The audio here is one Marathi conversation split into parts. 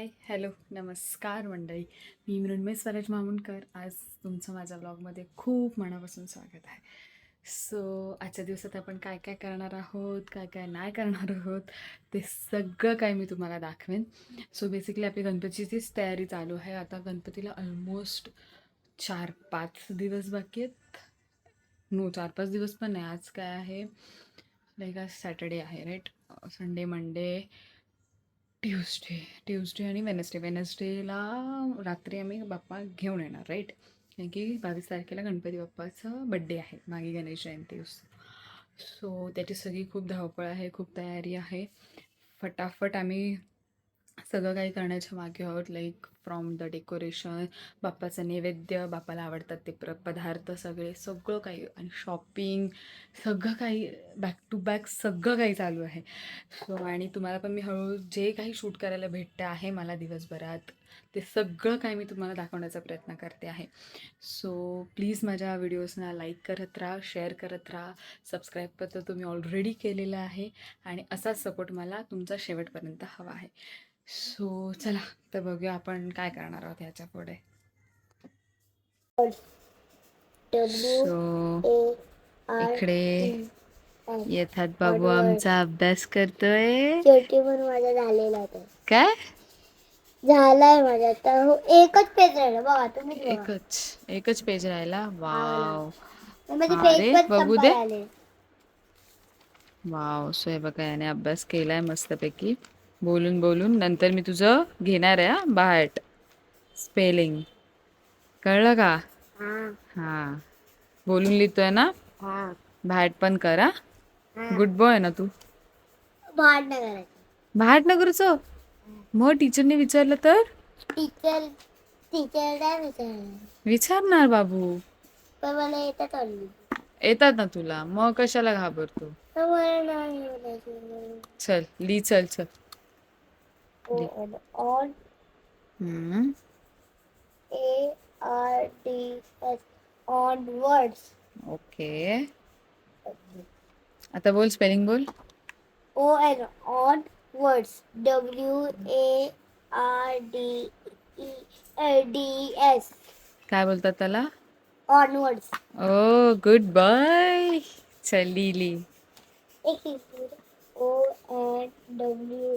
हाय हॅलो नमस्कार मंडळी. मी मृण्मय स्वराज मामुणकर आज तुमचं माझ्या ब्लॉगमध्ये खूप मनापासून स्वागत आहे. सो आजच्या दिवसात आपण काय काय करणार आहोत काय काय नाही करणार आहोत ते सगळं काय मी तुम्हाला दाखवेन. सो बेसिकली आपली गणपतीचीच तयारी चालू आहे. आता गणपतीला ऑलमोस्ट चार पाच दिवस बाकी आहेत. नो चार पाच दिवस पण नाही. आज काय आहे? लाईक आज सॅटर्डे आहे right Sunday Monday Tuesday Tuesday आणि वेनसडे. वेनसडेला रात्री आम्ही बाप्पा घेऊन येणार राईट? कारण की बावीस तारखेला गणपती बाप्पाचं बड्डे आहे मागे गणेश जयंती सो त्याची सगळी खूप धावपळ आहे खूप तयारी आहे. फटाफट आम्ही सगळं काही करण्याच्या मागे आहोत. लाईक फ्रॉम द डेकोरेशन बाप्पाचं नैवेद्य बाप्पाला आवडतात ते प्र पदार्थ सगळे सगळं काही. आणि शॉपिंग सगळं काही बॅक टू बॅक सगळं काही चालू आहे. सो आणि तुम्हाला पण मी हळूहळू जे काही शूट करायला भेटतं आहे मला दिवसभरात ते सगळं काही मी तुम्हाला दाखवण्याचा प्रयत्न करते आहे. सो प्लीज माझ्या व्हिडिओजना लाईक करत राहा शेअर करत राहा. सबस्क्राईब तर तुम्ही ऑलरेडी केलेलं आहे. आणि असाच सपोर्ट मला तुमचा शेवटपर्यंत हवा आहे. सो चला तर बघूया आपण काय करणार आहोत ह्याच्या पुढे. सो इकडे येतात बाबू आमचा अभ्यास करतोय. शेवटी पण माझा झालेला होता काय? झालाय माझा तर हो एकच पेज राहिला बघा तुम्ही. एकच एकच पेज राहिला. वाव तर माझे पेज रे, पण बघू दे. वाव सो हे बघा याने अभ्यास केलाय मस्तपैकी. बोलून बोलून. नंतर मी तुझं घेणार आहे बाट स्पेलिंग कळलं का? हा. हा. बोलून लिहितोय ना? हा. भाट पण कर. गुड बॉय ना तू भांड नाही करायचं भाट नगरचं मग टीचरने विचारलं तर? टीचर विचारणार बाबू. पण मला येतात येतात ना तुला. मग कशाला घाबरतो. चल ली चल चल. O L on. Hmm. A R D S onwards. Okay. आता बोल स्पेलिंग बोल O N onwards W A R D D S काय बोलतात त्याला onwards O good bye चलीली O N W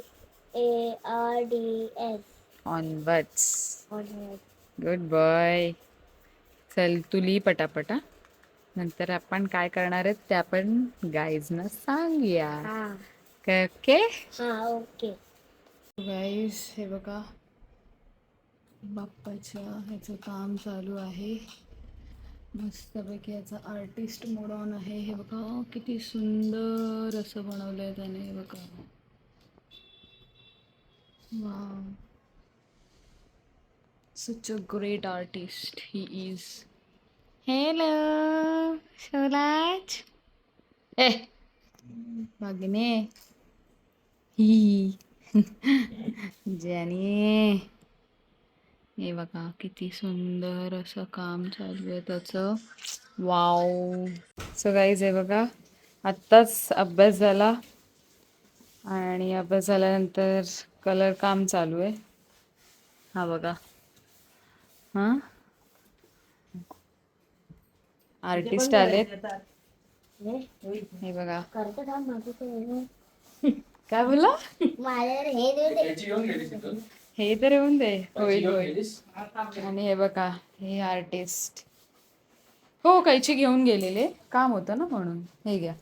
A R D S. Onwards onwards. Good boy चल तू ली पटापटा नंतर आपण काय करणार आहेत ते आपण गाईजना सांगूया. हा. ओके हा ओके गाईज हे बघा. बाप्पाच्या ह्याचं काम चालू आहे. मस्तपैकी याचा आर्टिस्ट मोड ऑन आहे. हे बघा किती सुंदर असं बनवलं आहे त्याने हे बघा. वा such a great artist he is hello शोलाज ए भागिने ही ज्याने हे बघा किती सुंदर असं काम चालू आहे त्याचं. वाव सो गाईज हे बघा आत्ताच अभ्यास झाला. आणि अभ्यास झाल्यानंतर कलर काम चालू आहे. हा बघा. हां? आर्टिस्ट आलेत. हे बघा. काय बोला हे हे तर येऊन दे. होईल होईल. आणि हे बघा हे आर्टिस्ट हो कैची घेऊन गेलेले. काम होतं ना म्हणून. हे घ्या.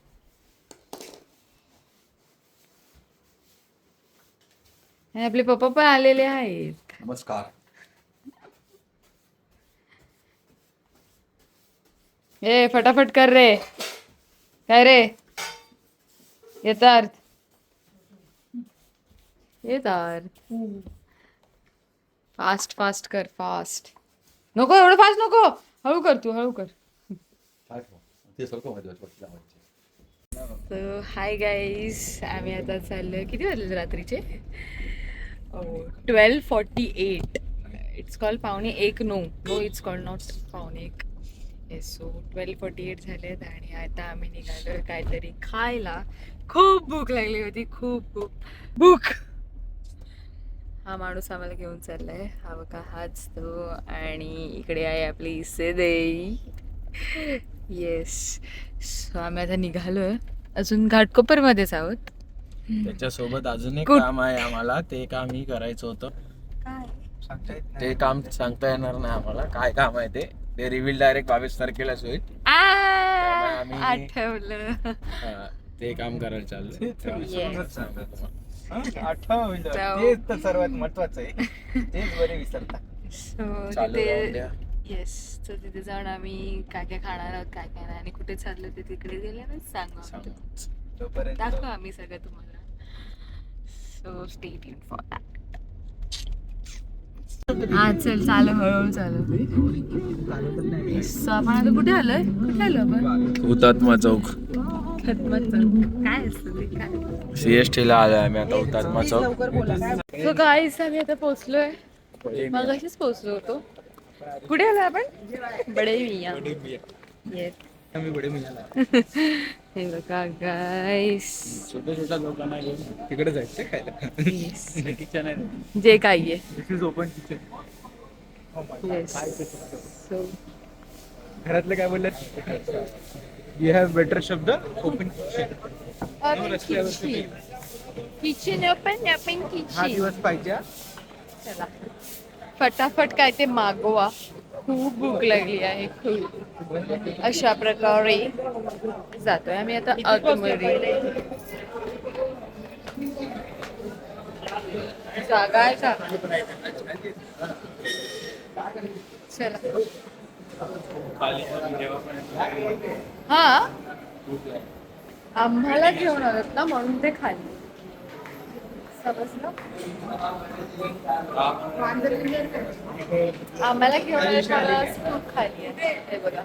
आणि आपले पप्पा पण आलेले आहेत. नमस्कार. ए फटाफट कर रे. काय रे? येतात येतात फास्ट फास्ट कर फास्ट नको एवढं फास्ट नको. हळू कर तू हळू कर? ते माहिती हाय गाईज आम्ही आता चाललो किती वाजले रात्रीचे? Twelve forty eight. It's call पावणे एक no no it's call not पावणे एक. Yes so twelve forty eight झालेत आणि आता आम्ही निघालो काहीतरी खायला. खूप भूक लागली होती. खूप भूक. भूक. हा माणूस आम्हाला घेऊन चाललाय. हा बघा हाच तो. आणि इकडे आहे आपली सेदेई येस सो आम्ही आता निघालो आहे अजून घाटकोपरमध्येच आहोत. त्याच्यासोबत अजून एक काम आहे आम्हाला. ते कामही करायचं होतं. काय? ते काम सांगता येणार नाही आम्हाला. काय काम आहे ते? ते रिव्हील डायरेक्ट बावीस तारखेलाच होईल. आठवलं. हा, ते काम करायला चाललंय. तेच तर सर्वात महत्वाचं आहे. तेच बरे विसरता. येस सो तिथे जाऊन आम्ही काय काय खाणार आहोत काय काय नाही. आणि कुठे चाललो ते तिकडे सांगू आम्ही सांगू. तोपर्यंत दाखवू आम्ही सगळं तुम्हाला. So stay tune for that हा चल चालू हळूहळू चालू. आपण आता कुठे आलोय? कुठे आलो आपण? हुतात्मा चौक. खतमत चौक. काय असतं ते? काय? सीएसटी ला आलोय आम्ही आता हुतात्मा चौक. सो गाईस आम्ही आता पोहोचलोय. मग अशीच पोहोचलो होतो. कुठे आलो आपण? बडे मिया येस आम्ही बडे मिळाला हे बघा गाईस छोट्या छोट्या लोकांना घेऊन तिकडे जायचं खायला किचन आहे. जे काही आहे. This is open kitchen yes so घरातले काय बोलले? यू हॅव बेटर शब्द open kitchen kitchen open open हा किचन दिवस पाहिजे हा. चला. फटाफट काय ते मागवा. खूप भूक लागली आहे खूप. अशा प्रकारे जातोय. आम्ही आता आतमध्ये. जागा आहे का? चला. हा? आम्हाला घेऊन आलं ना म्हणून ते खाली. समजलं? आम्हाला घेऊन मला खूप खाली आहे. हे बघा.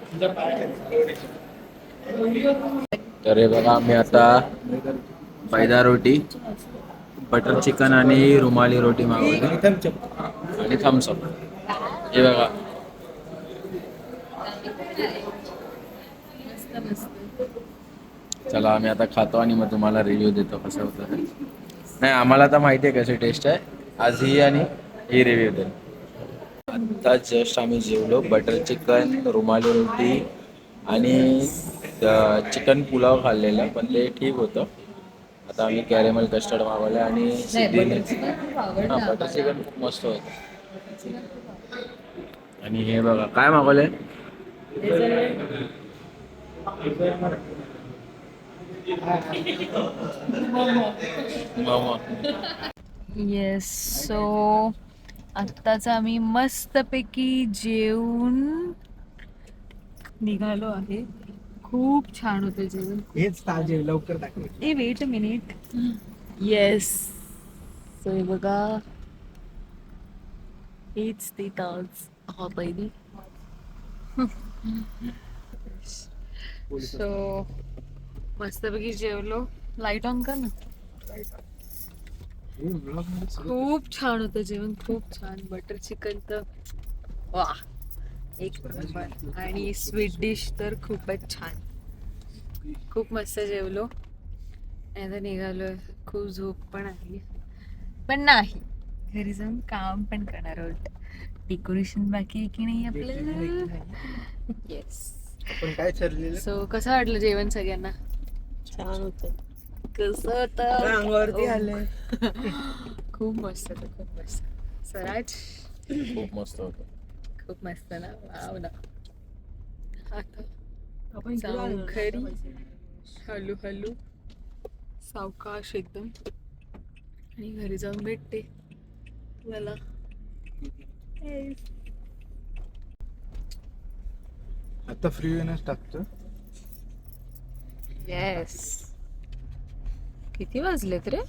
तर हे बघा आम्ही आता मैदा रोटी बटर चिकन आणि रुमाली रोटी मागवली आणि थम्सअप हे बघा. चला आम्ही आता खातो आणि मग तुम्हाला रिव्ह्यू देतो कसं होतं नाही आम्हाला तर माहिती आहे कशी टेस्ट आहे. आज ही आणि ही रिव्ह्यू दे आता जस्ट आम्ही जेवलो बटर चिकन रुमाली रोटी आणि चिकन पुलाव खाल्लेला पण ते ठीक होतं. आता आम्ही कॅरेमल कस्टर्ड मागवलं आणि बटर चिकन खूप हा आवडलं बटर चिकन खूप मस्त होतं. आणि हे बघा काय मागवलंय? मोमो येस सो आत्ताच आम्ही मस्तपैकी जेवून निघालो आहे. खूप छान होतं जेवण. हेच ताजे लवकर दाखव ए wait a minute yes so हे बघा. हेच ते ताज. हा पहिली. सो मस्तपैकी जेवलो. लाइट ऑन कर ना. खूप छान होतं जेवण खूप छान. बटर चिकन तर वा एक नंबर आणि स्वीट डिश तर खूपच छान. खूप मस्त जेवलो. आता निघालोय खूप झोप पण आली. पण नाही. घरी जाऊन काम पण करणार आहोत. डेकोरेशन बाकी आहे की नाही आपलं येस आपण काय ठरलेलं? सो कसं वाटलं जेवण सगळ्यांना? छान होतं कसं होतं? अंगावरती आलंय. खूप मस्त होतं खूप मस्त. स्वराज खूप मस्त होतं. खूप मस्त ना? वाव ना. आता. घरी हलू हलू सावकाश एकदम. आणि घरी जाऊन भेटते मला आता फ्री येणंच टाकतो येस किती वाजलेत रे?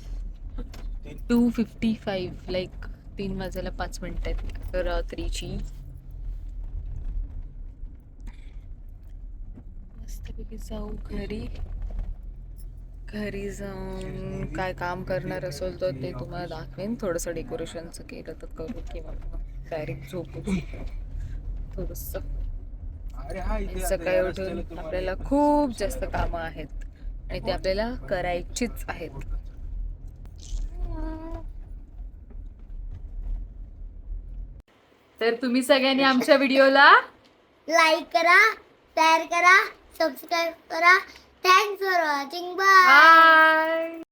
टू फिफ्टी फाईव्ह लाईक तीन वाजायला पाच मिनिट आहेत. रात्रीची uh, मस्तपैकी जाऊ घरी. घरी जाऊन काय काम करणार असेल तर ते तुम्हाला दाखवेन. थोडंसं डेकोरेशनचं केलं तर करू किंवा डायरेक्ट झोपू थोडंसं. सकाळी उठून आपल्याला खूप जास्त काम आहेत. आणि ते आपल्याला करायचीच आहेत. तर तुम्ही सगळ्यांनी आमच्या व्हिडिओला लाईक करा शेअर करा सबस्क्राईब करा. Thanks for watching bye